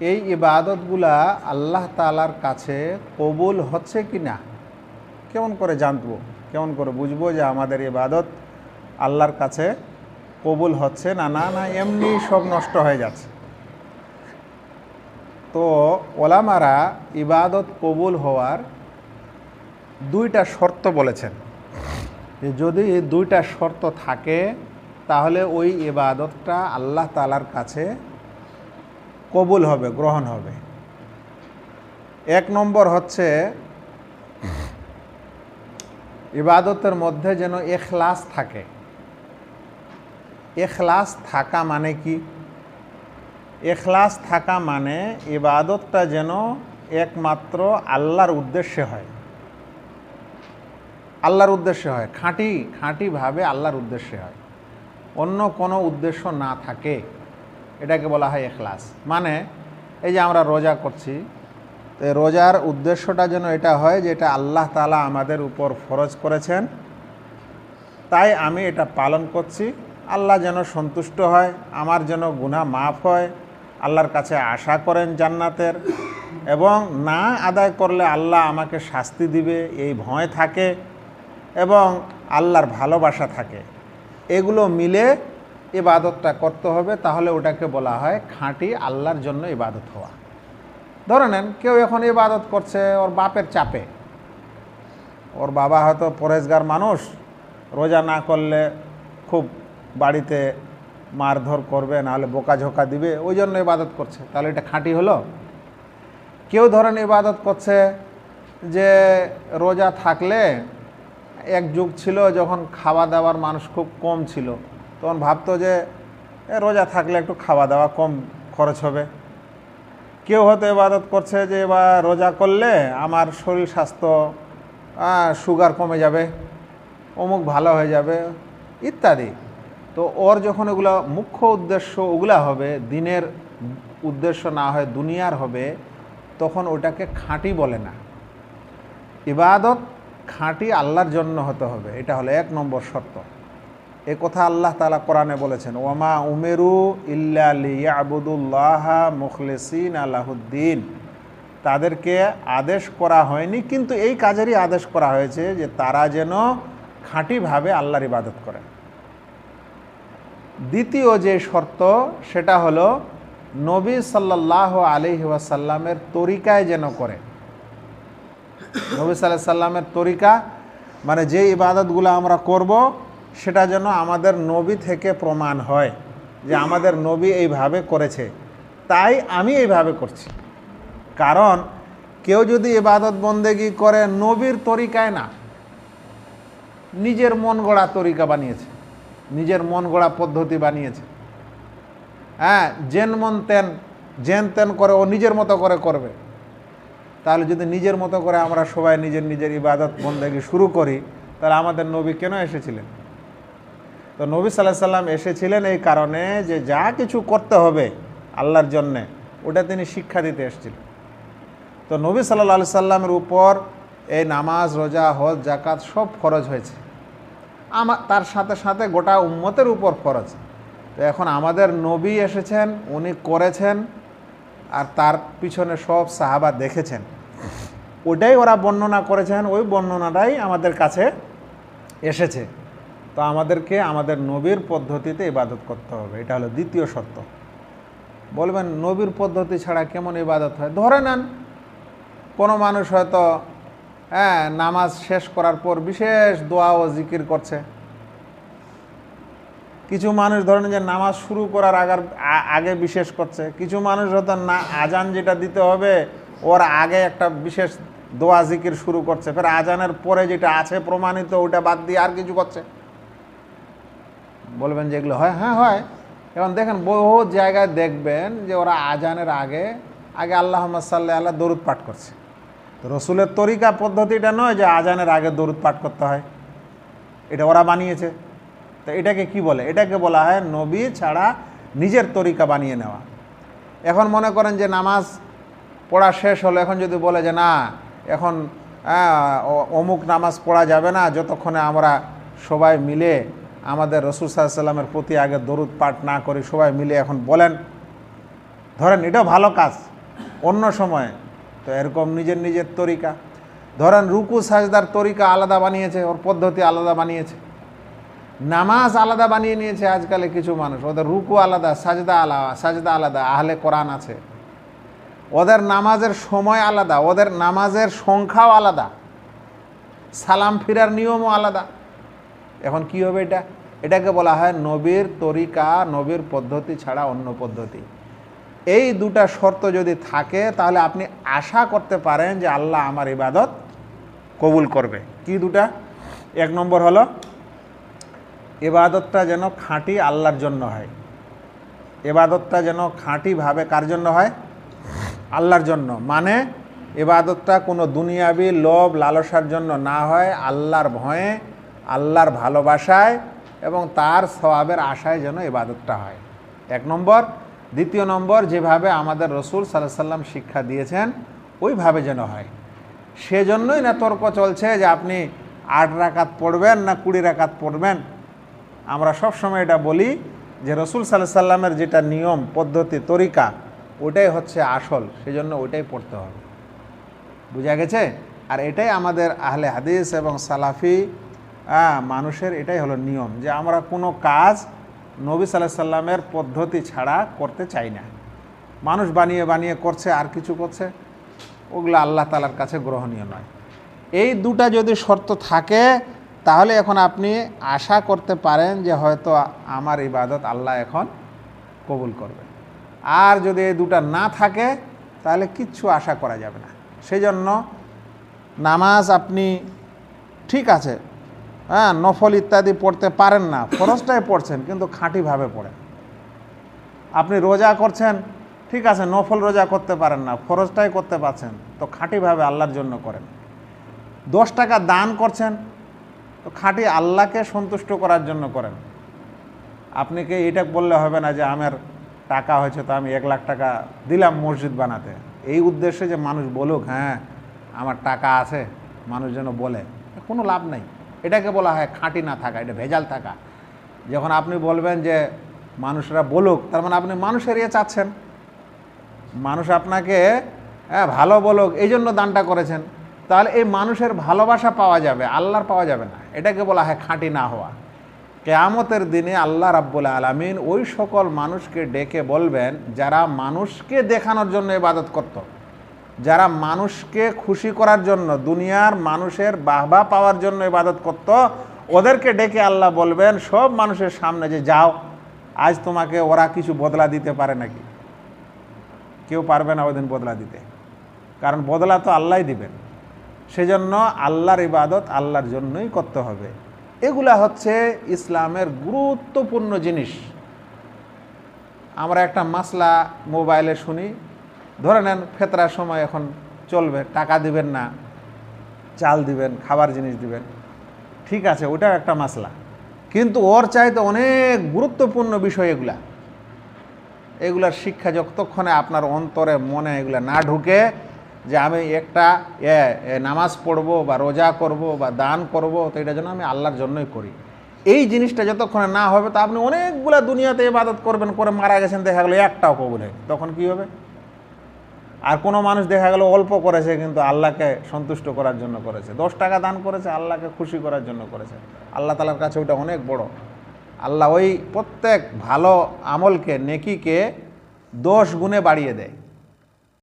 এই ইবাদতগুলা আল্লাহ তালার কাছে কবুল হচ্ছে কি না কেমন করে জানব? কেমন করে বুঝব যে আমাদের ইবাদত আল্লাহর কাছে কবুল হচ্ছে না? না না, এমনি সব নষ্ট হয়ে যাচ্ছে। তো ওলামারা ইবাদত কবুল হওয়ার দুইটা শর্ত বলেছেন। যদি দুইটা শর্ত থাকে, তাহলে ওই ইবাদতটা আল্লাহ তালার কাছে কবুল হবে, গ্রহণ হবে। এক নম্বর হচ্ছে, ইবাদতের মধ্যে যেন এখলাস থাকে। এখলাস থাকা মানে কি? এখলাস থাকা মানে ইবাদতটা যেন একমাত্র আল্লাহর উদ্দেশ্যে হয়। আল্লাহর উদ্দেশ্যে হয়, খাঁটি, খাঁটিভাবে আল্লাহর উদ্দেশ্যে হয়। অন্য কোনো উদ্দেশ্য না থাকে। এটাকে বলা হয় এখলাস। মানে এই যে আমরা রোজা করছি, তো রোজার উদ্দেশ্যটা যেন এটা হয় যে এটা আল্লাহ তালা আমাদের উপর ফরজ করেছেন, তাই আমি এটা পালন করছি। আল্লাহ যেন সন্তুষ্ট হয়, আমার যেন গুনাহ মাফ হয়, আল্লাহর কাছে আশা করেন জান্নাতের, এবং না আদায় করলে আল্লাহ আমাকে শাস্তি দিবে, এই ভয় থাকে, এবং আল্লাহর ভালোবাসা থাকে। এগুলো মিলে ইবাদতটা করতে হবে, তাহলে ওটাকে বলা হয় খাঁটি আল্লাহর জন্য ইবাদত হওয়া। ধরে নেন, কেউ এখন ইবাদত করছে ওর বাপের চাপে। ওর বাবা হয়তো পরেশগার মানুষ, রোজা না করলে খুব বাড়িতে মারধর করবে, নাহলে বোকাঝোকা দিবে, ওই জন্য ইবাদত করছে। তাহলে এটা খাঁটি হলো? কেউ ধরেন ইবাদত করছে যে রোজা থাকলে, এক যুগ ছিল যখন খাওয়া দাওয়ার মানুষ খুব কম ছিল। তখন ভাবতো যে রোজা থাকলে একটু খাওয়া দাওয়া কম খরচ হবে। কেউ হয়তো ইবাদত করছে যে, এবার রোজা করলে আমার শরীর স্বাস্থ্য সুগার কমে যাবে, অমুক ভালো হয়ে যাবে, ইত্যাদি। তো ওর যখন ওগুলো মুখ্য উদ্দেশ্য ওগুলা হবে, দিনের উদ্দেশ্য না হয় দুনিয়ার হবে, তখন ওটাকে খাঁটি বলে না। ইবাদত খাঁটি আল্লাহর জন্য হতে হবে, এটা হলো এক নম্বর শর্ত। এ কথা আল্লাহ তালা কোরআনে বলেছেন ওমা উমেরু ইল্লাবুদুল্লাহ মুখলেসিন আলাহুদ্দিন তাদেরকে আদেশ করা হয়নি, কিন্তু এই কাজেরই আদেশ করা হয়েছে যে তারা যেন খাঁটিভাবে আল্লাহর ইবাদত করে। দ্বিতীয় যে শর্ত, সেটা হলো নবী সাল্লাহ আলহি ওয়াসাল্লামের তরিকায় যেন করে। নবী সাল্লাহ সাল্লামের তরিকা মানে যে ইবাদতগুলো আমরা করব সেটা যেন আমাদের নবী থেকে প্রমাণ হয় যে আমাদের নবী এইভাবে করেছে। তাই আমি এইভাবে করছি। কারণ কেউ যদি ইবাদত বন্দেগি করে নবীর তরিকায় না, নিজের মন গড়া তরিকা বানিয়েছে, নিজের মন গড়া পদ্ধতি বানিয়েছে। হ্যাঁ জেন মন তেন জেন তেন করে ও নিজের মতো করে করবে। তাহলে যদি নিজের মতো করে আমরা সবাই নিজের নিজের ইবাদত বন্দেগি শুরু করি, তাহলে আমাদের নবী কেন এসেছিলেন? তো নবী সাল্লাহ সাল্লাম এসেছিলেন এই কারণে যে যা কিছু করতে হবে আল্লাহর জন্যে, ওটা তিনি শিক্ষা দিতে এসেছিলেন। তো নবী সাল্লাহ সাল্লামের উপর এই নামাজ, রোজা, হজ জাকাত সব ফরজ হয়েছে। আমার তার সাথে সাথে গোটা উম্মতের উপর ফরজ। তো এখন আমাদের নবী এসেছেন, উনি করেছেন, আর তার পিছনে সব সাহাবা দেখেছেন। ওটাই ওরা বর্ণনা করেছেন, ওই বর্ণনাটাই আমাদের কাছে এসেছে। তো আমাদেরকে আমাদের নবীর পদ্ধতিতে ইবাদত করতে হবে। এটা হলো দ্বিতীয় শর্ত। বলবেন, নবীর পদ্ধতি ছাড়া কেমন ইবাদত হয়? ধরে নেন, কোনো মানুষ হয়তো হ্যাঁ নামাজ শেষ করার পর বিশেষ দোয়া ও জিকির করছে। কিছু মানুষ ধরেন যে নামাজ শুরু করার আগার আগে বিশেষ করছে। কিছু মানুষ হয়তো না, আজান যেটা দিতে হবে, ওর আগে একটা বিশেষ দোয়া জিকির শুরু করছে। ফের আজানের পরে যেটা আছে প্রমাণিত, ওটা বাদ দিয়ে আর কিছু করছে। বলবেন যে এগুলো হয় হ্যাঁ হয়। এখন দেখেন বহু জায়গায় দেখবেন যে ওরা আজানের আগে আগে আল্লাহ সাল্লাহ আল্লাহ দরুদ পাঠ করছে। তো রসুলের তরিকা পদ্ধতিটা নয় যে আজানের আগে দরুদ পাঠ করতে হয়। এটা ওরা বানিয়েছে। তো এটাকে কি বলে? এটাকে বলা হয় নবী ছাড়া নিজের তরিকা বানিয়ে নেওয়া। এখন মনে করেন যে নামাজ পড়া শেষ হলো, এখন যদি বলে যে না, এখন অমুক নামাজ পড়া যাবে না, যতক্ষণে আমরা সবাই মিলে আমাদের রসুল সাল্লামের প্রতি আগে দরুদ পাঠ না করে সবাই মিলে এখন বলেন, ধরেন এটা ভালো কাজ, অন্য সময়ে তো এরকম নিজের নিজের তরিকা। ধরেন রুকু, সাজদার তরিকা আলাদা বানিয়েছে, ওর পদ্ধতি আলাদা বানিয়েছে। নামাজ আলাদা বানিয়ে নিয়েছে আজকালে কিছু মানুষ, ওদের রুকু আলাদা, সাজদা আলাদা সাজদা আলাদা, আহলে কোরআন আছে। ওদের নামাজের সময় আলাদা, ওদের নামাজের সংখ্যাও আলাদা। সালাম ফিরার নিয়মও আলাদা। এখন কি হবে এটা? এটাকে বলা হয় নবীর তরিকা, নবীর পদ্ধতি ছাড়া অন্য পদ্ধতি। এই দুটা শর্ত যদি থাকে, তাহলে আপনি আশা করতে পারেন যে আল্লাহ আমার ইবাদত কবুল করবে। কি দুটা? এক নম্বর হলো এবাদতটা যেন খাঁটি আল্লাহর জন্য হয়। এবাদতটা যেন খাঁটিভাবে কার জন্য হয়? আল্লাহর জন্য। মানে এবাদতটা কোনো দুনিয়াবি লোভ লালসার জন্য না হয়, আল্লাহর ভয়ে আল্লাহর ভালোবাসায় এবং তার স্বভাবের আশায় যেন এবাদতটা হয়। এক নম্বর। দ্বিতীয় নম্বর, যেভাবে আমাদের রসুল সাল্লাহ সাল্লাম শিক্ষা দিয়েছেন, ওইভাবে যেন হয়। সেজন্যই না তর্ক চলছে যে আপনি আট রাকাত পড়বেন না কুড়ি রাকাত পড়বেন। আমরা সব সময় এটা বলি যে রসুল সাল্লাহ সাল্লামের যেটা নিয়ম, পদ্ধতি, তরিকা, ওটাই হচ্ছে আসল। সেজন্য ওইটাই পড়তে হবে। বুঝা গেছে? আর এটাই আমাদের আহলে হাদিস এবং সালাফি আহ, মানুষের এটাই হলো নিয়ম যে আমরা কোনো কাজ নবী সাল্লাহ সাল্লামের পদ্ধতি ছাড়া করতে চাই না। মানুষ বানিয়ে বানিয়ে করছে আর কিছু করছে ওগুলো আল্লাহ তালার কাছে গ্রহণীয় নয়। এই দুটা যদি শর্ত থাকে তাহলে এখন আপনি আশা করতে পারেন যে হয়তো আমার ইবাদত আল্লাহ এখন কবুল করবে। আর যদি এই দুটা না থাকে তাহলে কিচ্ছু আশা করা যাবে না। সেই জন্য নামাজ আপনি ঠিক আছে হ্যাঁ নফল ইত্যাদি পড়তে পারেন না, ফরজটাই পড়ছেন, কিন্তু খাঁটিভাবে পড়েন। আপনি রোজা করছেন, ঠিক আছে, নফল রোজা করতে পারেন না, ফরজটাই করতে পারছেন, তো খাঁটিভাবে আল্লাহর জন্য করেন। দশ টাকা দান করছেন, তো খাঁটি আল্লাহকে সন্তুষ্ট করার জন্য করেন। আপনি কি এটা বললে হবে না যে আমার টাকা হয়েছে, তো আমি এক লাখ টাকা দিলাম মসজিদ বানাতে। এই উদ্দেশ্যে যে মানুষ বলুক হ্যাঁ আমার টাকা আছে মানুষ যেন বলে, কোনো লাভ নেই। এটাকে বলা হয় খাঁটি না থাকা, এটা ভেজাল থাকা। যখন আপনি বলবেন যে মানুষরা বলুক, তার মানে আপনি মানুষের ইয়ে চাচ্ছেন। মানুষ আপনাকে হ্যাঁ ভালো বলুক এই জন্য দানটা করেছেন। তাহলে এই মানুষের ভালোবাসা পাওয়া যাবে, আল্লাহর পাওয়া যাবে না। এটাকে বলা হয় খাঁটি না হওয়া। কেয়ামতের দিনে আল্লাহ রাব্বুল আলমিন ওই সকল মানুষকে ডেকে বলবেন, যারা মানুষকে দেখানোর জন্য ইবাদত করত। যারা মানুষকে খুশি করার জন্য, দুনিয়ার মানুষের বাহবা পাওয়ার জন্য ইবাদত করত, ওদেরকে ডেকে আল্লাহ বলবেন, সব মানুষের সামনে যে যাও, আজ তোমাকে ওরা কিছু বদলা দিতে পারে নাকি? কেউ পারবে না ওদিন বদলা দিতে। কারণ বদলা তো আল্লাহই দিবেন। সেজন্য আল্লাহর ইবাদত আল্লাহর জন্যই করতে হবে। এগুলা হচ্ছে ইসলামের গুরুত্বপূর্ণ জিনিস। আমরা একটা মাসলা মোবাইলে শুনি ধরে নেন ফেতরার সময় এখন চলবে, টাকা দিবেন না, চাল দিবেন, খাবার জিনিস দিবেন। ঠিক আছে, ওটাও একটা মাসলা। কিন্তু ওর চাইতে অনেক গুরুত্বপূর্ণ বিষয় এগুলা। এগুলার শিক্ষা যতক্ষণে আপনার অন্তরে, মনে এগুলা না ঢুকে যে আমি একটা নামাজ পড়ব বা রোজা করব বা দান করব, তো এটা যেন আমি আল্লাহর জন্যই করি। এই জিনিসটা যতক্ষণে না হবে, তো আপনি অনেকগুলা দুনিয়াতে ইবাদত করবেন, করে মারা গেছেন, দেখা গেলো একটাও কবুল হয় তখন কি হবে? আর কোনো মানুষ দেখা গেল অল্প করেছে, কিন্তু আল্লাহকে সন্তুষ্ট করার জন্য করেছে। দশ টাকা দান করেছে, আল্লাহকে খুশি করার জন্য করেছে। আল্লাহ তালার কাছে ওটা অনেক বড়। আল্লাহ ওই প্রত্যেক ভালো আমলকে, নেকিকে দশ গুণে বাড়িয়ে দেয়।